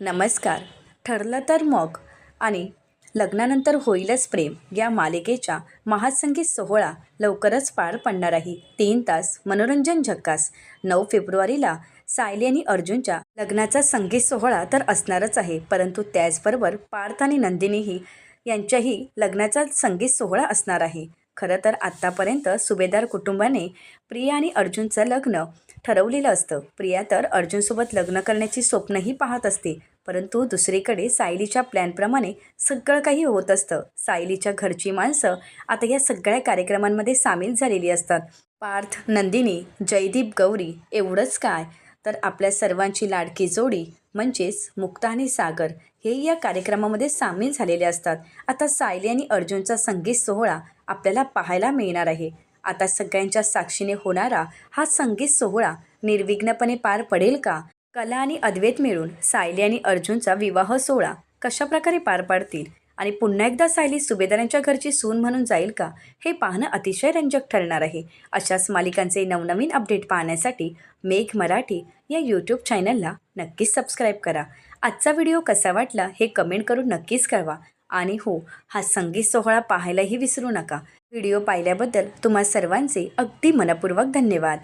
नमस्कार. ठरलं तर मग. आणि लग्नानंतर होईलच प्रेम. या मालिकेच्या महासंगीत सोहळा लवकरच पार पडणार आहे तीन तास मनोरंजन झक्कास. नऊ फेब्रुवारीला सायली आणि अर्जुनच्या लग्नाचा संगीत सोहळा तर असणारच आहे. परंतु त्याचबरोबर पार्थ आणि नंदिनीही यांच्याही लग्नाचा संगीत सोहळा असणार आहे. खरं तर आत्तापर्यंत सुभेदार कुटुंबाने प्रिया आणि अर्जुनचं लग्न ठरवलेलं असतं. प्रिया तर अर्जुनसोबत लग्न करण्याची स्वप्नही पाहत असते परंतु दुसरीकडे सायलीच्या प्लॅनप्रमाणे सगळं काही होत असतं. सायलीच्या घरची माणसं आता या सगळ्या कार्यक्रमांमध्ये सामील झालेली असतात. पार्थ नंदिनी जयदीप गौरी एवढंच काय? तर आपल्या सर्वांची लाडकी जोडी म्हणजेच मुक्ता आणि सागर हे या कार्यक्रमामध्ये सामील झालेले असतात. आता सायली आणि अर्जुनचा संगीत सोहळा आपल्याला पाहायला मिळणार आहे. आता सगळ्यांच्या साक्षीने होणारा हा संगीत सोहळा निर्विघ्नपणे पार पडेल का? कला आणि अद्वैत मिळून सायली आणि अर्जुनचा विवाह सोहळा कशाप्रकारे पार पाडतील? आणि पुन्हा एकदा सायली सुभेदारांच्या घरची सून म्हणून जाईल का हे पाहणं अतिशय रंजक ठरणार आहे. अशाच मालिकांचे नवनवीन अपडेट पाहण्यासाठी मेघ मराठी या यूट्यूब चॅनलला नक्कीच सबस्क्राईब करा. आजचा व्हिडिओ कसा वाटला हे कमेंट करून नक्कीच कळवा. आणि हो हा संगीत सोहळा पाहायलाही विसरू नका. व्हिडिओ पाहिल्याबद्दल तुम्हा सर्वांचे अगदी मनपूर्वक धन्यवाद.